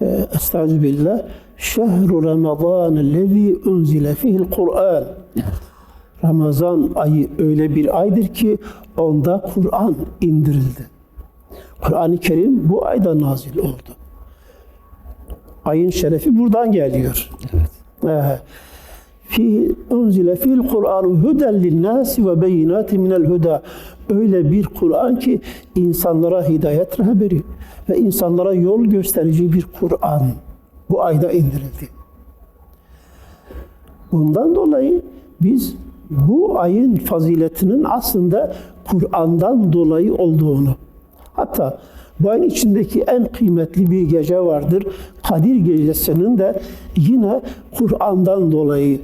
e, Estağfirullah. Şehru Ramazan lezi unzile fihil Kur'an. Ramazan ayı öyle bir aydır ki onda Kur'an indirildi. Kur'an-ı Kerim bu ayda nazil oldu. Ayın şerefi buradan geliyor. Evet. Fi unzile fil Kur'an huden linnâsi ve beyinâti minel huda. Öyle bir Kur'an ki insanlara hidayet rehberi ve insanlara yol gösterici bir Kur'an bu ayda indirildi. Bundan dolayı biz bu ayın faziletinin aslında Kur'an'dan dolayı olduğunu hatta bu ayın içindeki en kıymetli bir gece vardır. Kadir gecesinin de yine Kur'an'dan dolayı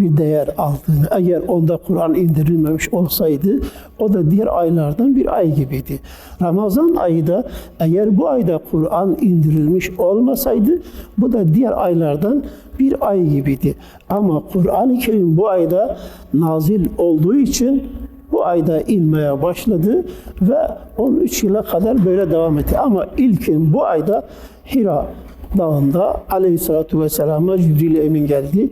bir değer aldığını, eğer onda Kur'an indirilmemiş olsaydı o da diğer aylardan bir ay gibiydi. Ramazan ayı da eğer bu ayda Kur'an indirilmiş olmasaydı bu da diğer aylardan bir ay gibiydi. Ama Kur'an-ı Kerim bu ayda nazil olduğu için bu ayda inmeye başladı ve 13 yıla kadar böyle devam etti. Ama ilkin bu ayda Hira dağında aleyhissalatü vesselam'a Cibril Emin geldi.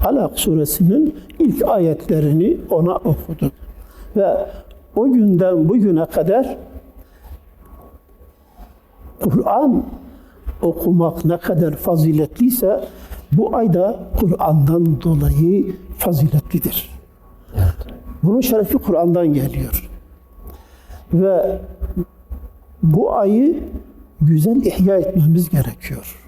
Alak suresinin ilk ayetlerini ona okudu. Ve o günden bugüne kadar Kur'an okumak ne kadar faziletliyse bu ayda Kur'an'dan dolayı faziletlidir. Bunun şerefi Kur'an'dan geliyor. Ve bu ayı güzel ihya etmemiz gerekiyor.